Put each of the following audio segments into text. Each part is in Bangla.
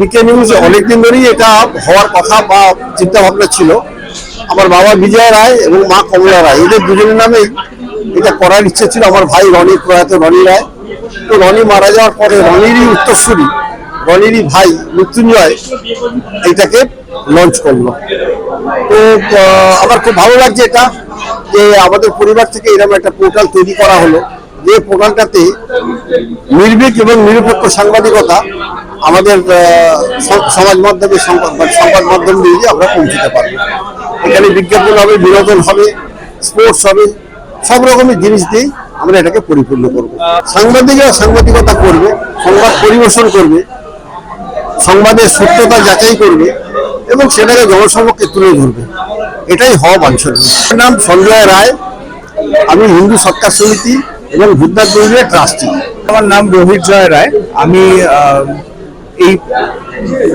বিকে নিউজ অনেকদিন ধরেই এটা হওয়ার কথা বা চিন্তা ভাবনা ছিল। আমার বাবা বিজয় রায় এবং মা কমলা রায়, এদের দুজনের নামেই এটা করার ইচ্ছে ছিল। আমার ভাই রনি, প্রয়াত রনি রায়। তো রনি মারা যাওয়ার পরে রনিরই উত্তরসূরি, রনিরই ভাই মৃত্যুঞ্জয় এটাকে লঞ্চ করল। তো আমার খুব ভালো লাগছে এটা যে আমাদের পরিবার থেকে এরকম একটা পোর্টাল তৈরি করা হলো। যে পোর্টালটাতে নির্ভীক এবং নিরপেক্ষ সাংবাদিকতা আমাদের সমাজ মাধ্যমে সংবাদ সংবাদ মাধ্যম দিয়ে আমরা পৌঁছতে পারব। এখানে বিজ্ঞাপন হবে, বিনোদন হবে স্পোর্টস হবে, সব রকমের জিনিস দিয়েই আমরা এটাকে পরিপূর্ণ করব। সাংবাদিকরা সাংবাদিকতা করবে, সংবাদ পরিবেশন করবে, সংবাদের সত্যতা যাচাই করবে এবং সেটাকে জনসমক্ষে তুলে ধরবে। এটাই হওয়া বাঞ্ছনীয়। নাম সঞ্জয় রায়, আমি হিন্দু সৎকার সমিতি এবং ভূতনাথ ট্রাস্টি। আমার নাম রোহিত জয় রায়, আমি এই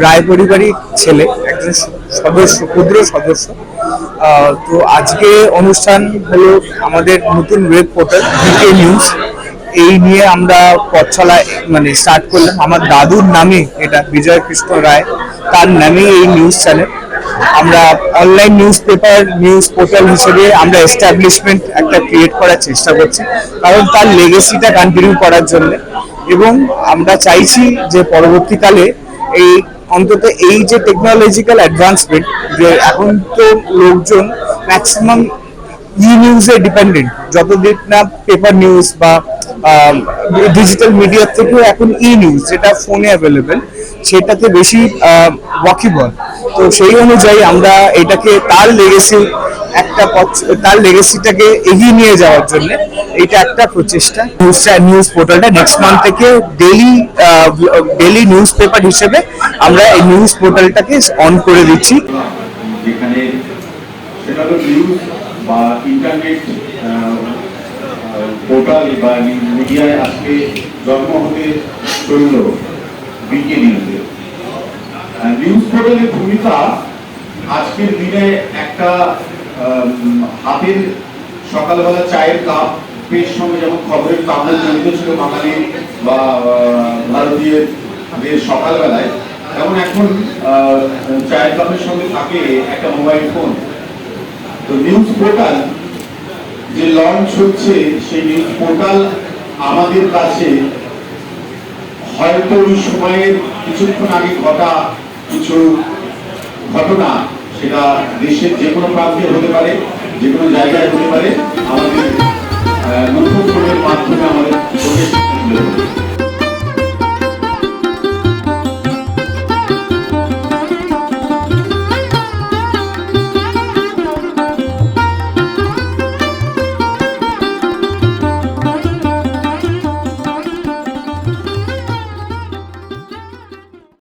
রায় পরিবারই ছেলে, একজন সদস্য, ক্ষুদ্র সদস্য। তো আজকে অনুষ্ঠান হলো আমাদের নতুন ওয়েব পোর্টাল বিকে নিউজ এই নিয়ে আমরা পথ চলা মানে স্টার্ট করলাম। আমার দাদুর নামে এটা বিজয় কৃষ্ণ রায়, তার নামে এই নিউজ চ্যানেল আমরা online news paper news portal হিসেবে আমরা এস্টাবলিশমেন্ট একটা ক্রিয়েট করার চেষ্টা করছি। কারণ তার লেগেসিটা কন্টিনিউ করার জন্য। এবং আমরা চাইছি যে পরবর্তীকালে এই অন্তত এই যে টেকনোলজিক্যাল অ্যাডভান্সমেন্ট যে এখন তো লোকজন ম্যাক্সিমাম ই নিউজে ডিপেন্ডেন্ট যতদিন না পেপার নিউজ বা ডিজিটাল মিডিয়ার থেকেও এখন ই নিউজ যেটা ফোনে অ্যাভেলেবেল সেটাতে বেশি ওয়াকিবল তো সেই অনুযায়ী আমরা এটাকে, তার লেগেসি একটা তার লেগেসিটাকে এগিয়ে নিয়ে যাওয়ার জন্য এটা একটা প্রচেষ্টা। নিউজ নিউজ পোর্টালটা নেক্সট মান্থ থেকে ডেলি ডেলি নিউজ পেপার হিসেবে আমরা এই নিউজ পোর্টালটাকে অন করে দিচ্ছি। যেখানে সেটা নিউজ বা ইন্টারনেট পোর্টাল বা মিডিয়ায় আজকে জন্ম হতে চলল বিকে নিউজ পোর্টালের ভূমিকা আজকের দিনে একটা হাতের সকালবেলা চায়ের কাপ পেশ সঙ্গে যেমন খবরের কাপড় জড়িত ছিল বাঙালি বা ভারতীয়দের সকালবেলায়, তেমন এখন চায়ের কাপের সঙ্গে থাকে একটা মোবাইল ফোন তো নিউজ পোর্টাল যে লঞ্চ হচ্ছে, সেই নিউজ পোর্টাল আমাদের কাছে হয়তো ওই সময়ের কিছুক্ষণ আগে ঘটা কিছু ঘটনা সেটা দেশের যে কোনো প্রান্তে হতে পারে, যে কোনো জায়গায় হতে পারে। আমাদের নতুন মাধ্যমে আমাদের